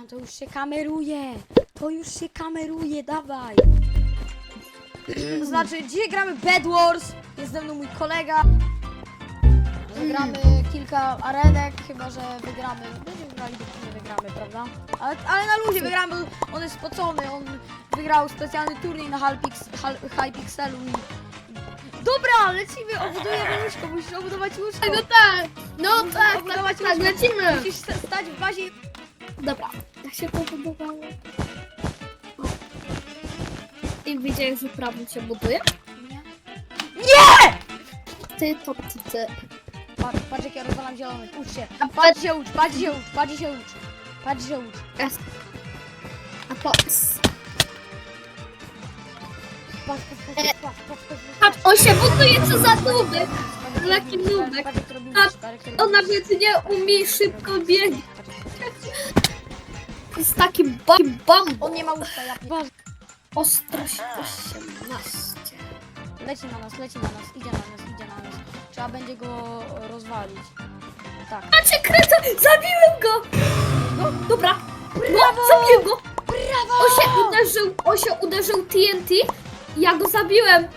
Adrian, to już się kameruje. To już się kameruje, dawaj. To znaczy, dzisiaj gramy Bed Wars. Jest ze mną mój kolega. Zagramy kilka arenek, chyba że wygramy. Będziemy grali, dopóki nie wygramy, prawda? Ale, ale na luzie wygramy, bo on jest spocony. On wygrał specjalny turniej na Hypix, Hal- Hypixelu i... Dobra, lecimy, obudujemy łóżko, musisz obudować łóżko. No tak, no tak, tak, tak, tak, lecimy. Musisz sta- stać w bazie Dobra, jak się to budowało? I widziałeś, że prawo się buduje? Nie! Ty to ty, ty. Patrz, patrz jak ja rozwalam zielony, ucz się. A Patrz się ucz, patrz się ucz, patrz się ucz. Patrz się ucz. Jest. A po... Patrz, patrz, patrz, patrz, patrz, patrz, Patrz, on się buduje co za nubek. Patrz, robisz, nubek. Patrz Patrz, patrz On nawet nie umie szybko biegać. Jest taki bam, bam. On nie ma łóżka, ja. Ostrość 18. Leci na nas, leci na nas, idzie na nas, idzie na nas. Trzeba będzie go rozwalić. Tak. A cię kręcę! Zabiłem go! No, dobra. No, zabiłem go! Brawo! On się uderzył, on się uderzył TNT. Ja go zabiłem.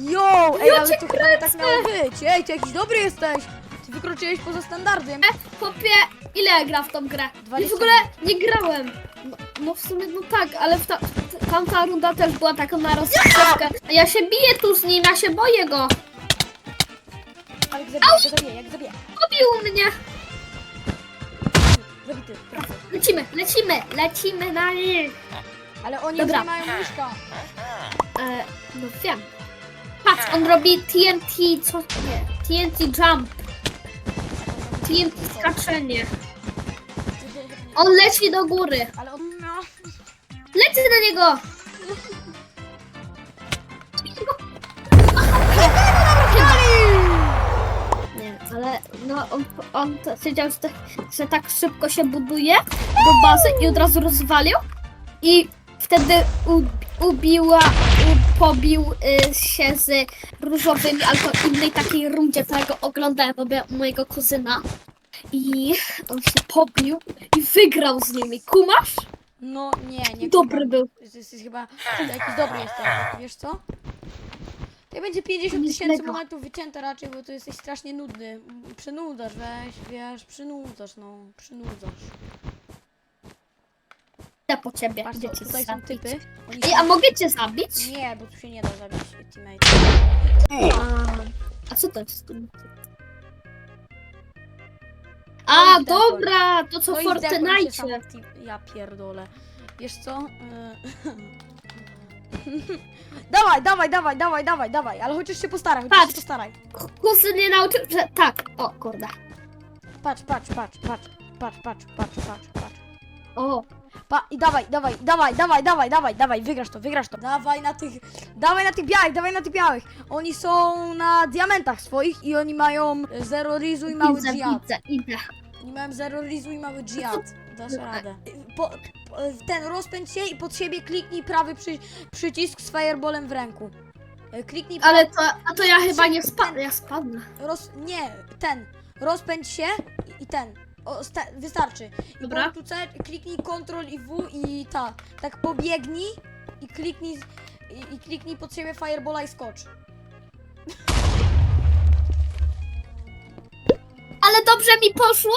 Jo, ej, Ja ale cię to chyba nie tak miało być. Ej, ty jakiś dobry jesteś. Wykroczyłeś poza standardem. E, Chłopie, ile ja gra w tą grę? I 20 w ogóle nie grałem. No, no w sumie, no tak, ale w ta, t- tamta runda też była taka na rozgrzewkę. A ja się biję tu z nim, ja się boję go. Ale jak zabiję, jak zabiję, jak zabiję. Pobił mnie. Zabity, brawo. Lecimy, lecimy, lecimy na nich. Ale oni Dobra. nie mają łóżka. E, no wiem. Patrz, on robi TNT, co nie, TNT jump, TNT skaczenie. On leci do góry. Ale on... No. Lecę na niego! Nie, ale no on, on to siedział, że, tak- że tak szybko się buduje do bazy i od razu rozwalił i wtedy u, ubiła, pobił y, się z różowymi, ale to innej takiej rundzie, którego oglądałem obie mojego kuzyna i on się pobił i wygrał z nimi, kumasz? No nie, nie. Dobry był. Jesteś chyba jakiś dobry jestem, wiesz co? To będzie 50 Nic tysięcy momentów wycięte raczej, bo to jesteś strasznie nudny. Przynudzasz, weź, wiesz, przynudzasz, no, przynudzasz. Ja po ciebie, Patrz, idę to, cię tutaj są zabić. typy. Oni Ej, a mogę cię zabić? Nie, bo tu się nie da zabić teammate. A, a co to jest? No A, i dobra, to co w i zdechłem się Fortnite. sam w team- Ja pierdolę. Wiesz co? Y- dawaj, dawaj, dawaj, dawaj, dawaj, dawaj, ale chociaż się postaraj, chociaż Patrz. się postaraj. Kuzyn nie nauczył, że tak. O, kurde. Patrz, patrz, patrz, patrz, patrz, patrz, patrz, patrz, patrz. O, Pa, i dawaj, dawaj, dawaj, dawaj, dawaj, dawaj, dawaj, wygrasz to, wygrasz to. Dawaj na tych, dawaj na tych białych, dawaj na tych białych. Oni są na diamentach swoich i oni mają zero rizu i mały widzę, dżihad. idę. Oni mają zero rizu i mały dżihad. Dasz radę. Po, po, ten, rozpędź się i pod siebie kliknij prawy przy, przycisk z fireballem w ręku. E, Kliknij Ale to, a to ja chyba nie spadnę, ja spadnę. Roz, nie, ten. Rozpędź się i, i ten. O, sta, wystarczy. I Dobra. C, kliknij Ctrl i W i ta. Tak pobiegnij i kliknij, i, i kliknij pod siebie Firebola i skocz. Ale dobrze mi poszło?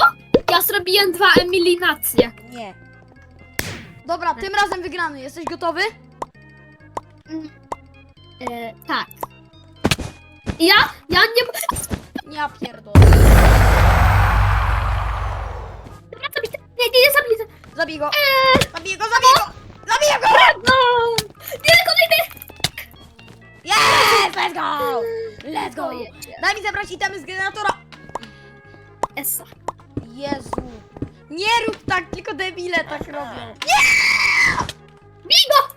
Ja zrobiłem dwa eliminacje. Nie. Dobra, tym razem wygrany. Jesteś gotowy? E, tak. Ja? Ja nie... Ja pierdolę. Zabij go. Zabij go, zabij go! Zabij go! No! Nie, kolejny! Yes! Let's go! Let's go! Daj mi zebrać itemy z generatora. Esa. Jezu. Nie rób tak, tylko debile tak robią. Bigo! Bigo!